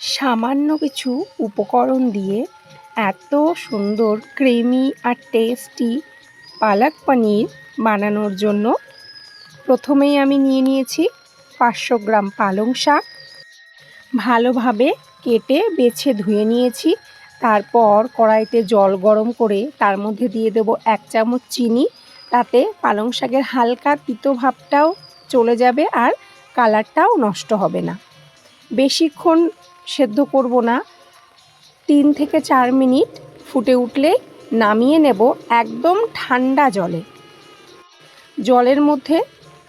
সামান্য কিছু উপকরণ দিয়ে এত সুন্দর ক্রিমি আর টেস্টি পালক পনির বানানোর জন্য প্রথমেই আমি নিয়ে নিয়েছি পাঁচশো গ্রাম পালং শাক। ভালোভাবে কেটে বেছে ধুয়ে নিয়েছি। তারপর কড়াইতে জল গরম করে তার মধ্যে দিয়ে দেব এক চামচ চিনি। তাতে পালং শাকের হালকা তিতো ভাবটাও চলে যাবে আর কালারটাও নষ্ট হবে না। বেশিক্ষণ সেদ্ধ করব না। তিন থেকে চার মিনিট ফুটে উঠলে নামিয়ে নেব একদম ঠান্ডা জলে। জলের মধ্যে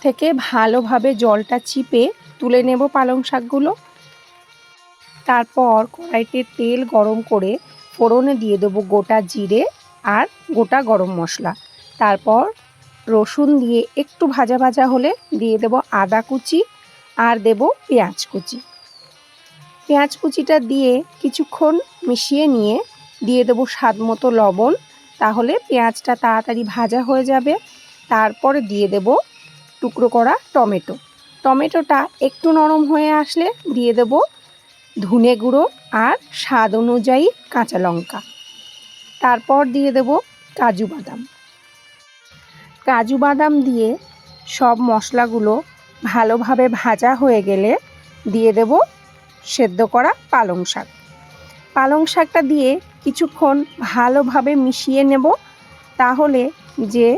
থেকে ভালোভাবে জলটা চিপে তুলে নেব পালং শাকগুলো। তারপর কড়াইতে তেল গরম করে ফোড়নে দিয়ে দেবো গোটা জিরে আর গোটা গরম মশলা। তারপর রসুন দিয়ে একটু ভাজা ভাজা হলে দিয়ে দেব আদা কুচি আর দেব পেঁয়াজ কুচি। পেঁয়াজ কুচিটা দিয়ে কিছুক্ষণ মিশিয়ে নিয়ে দিয়ে দেবো স্বাদ মতো লবণ। তাহলে পেঁয়াজটা তাড়াতাড়ি ভাজা হয়ে যাবে। তারপরে দিয়ে দেব টুকরো করা টমেটো। টমেটোটা একটু নরম হয়ে আসলে দিয়ে দেব ধনে গুঁড়ো আর স্বাদ অনুযায়ী কাঁচা লঙ্কা। তারপর দিয়ে দেব কাজু বাদাম। কাজু বাদাম দিয়ে সব মশলাগুলো ভালোভাবে ভাজা হয়ে গেলে দিয়ে দেব সেদ্ধ করা পালং শাক। পালং শাকটা দিয়ে কিছুক্ষণ ভালোভাবে মিশিয়ে নেব, তাহলে যে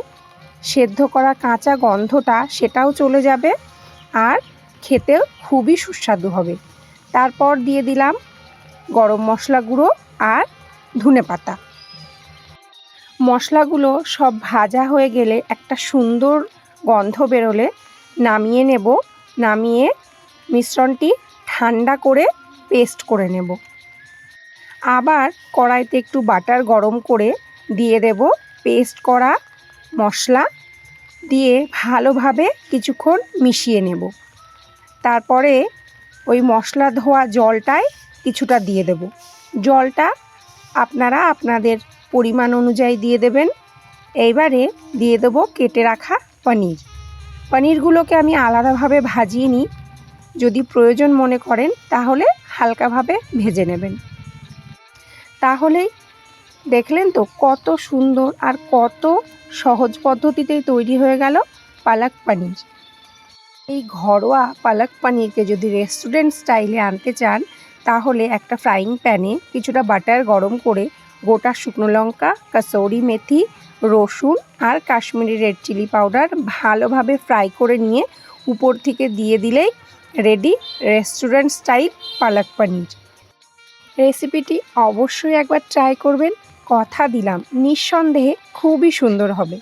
সেদ্ধ করা কাঁচা গন্ধটা সেটাও চলে যাবে আর খেতেও খুবই সুস্বাদু হবে। তারপর দিয়ে দিলাম গরম মশলা গুঁড়ো আর ধনে পাতা। মশলাগুলো সব ভাজা হয়ে গেলে একটা সুন্দর গন্ধ বেরোলে নামিয়ে নেব। নামিয়ে মিশ্রণটি ঠান্ডা করে পেস্ট করে নেব। আবার কড়াইতে একটু বাটার গরম করে দিয়ে দেব পেস্ট করা মশলা দিয়ে ভালোভাবে কিছুক্ষণ মিশিয়ে নেব। তারপরে ওই মশলা ধোয়া জলটায় কিছুটা দিয়ে দেব। জলটা আপনারা আপনাদের পরিমাণ অনুযায়ী দিয়ে দেবেন। এইবারে দিয়ে দেবো কেটে রাখা পনির। পনিরগুলোকে আমি আলাদাভাবে ভাজিয়ে নিই। যদি প্রয়োজন মনে করেন, তাহলে হালকাভাবে ভেজে নেবেন। তাহলেই দেখলেন তো কত সুন্দর আর কত সহজ পদ্ধতিতেই তৈরি হয়ে গেল পালক পানির। এই ঘরোয়া পালক পানিরকে যদি রেস্টুরেন্ট স্টাইলে আনতে চান, তাহলে একটা ফ্রাইং প্যানে কিছুটা বাটার গরম করে গোটা শুকনো লঙ্কা, কাসৌরি মেথি, রসুন আর কাশ্মীরি রেড চিলি পাউডার ভালোভাবে ফ্রাই করে নিয়ে উপর থেকে দিয়ে দিলেই রেডি রেস্টুরেন্ট স্টাইল পালক পনির। রেসিপিটি অবশ্যই একবার ট্রাই করবেন, কথা দিলাম, নিঃসন্দেহে খুবই সুন্দর হবে।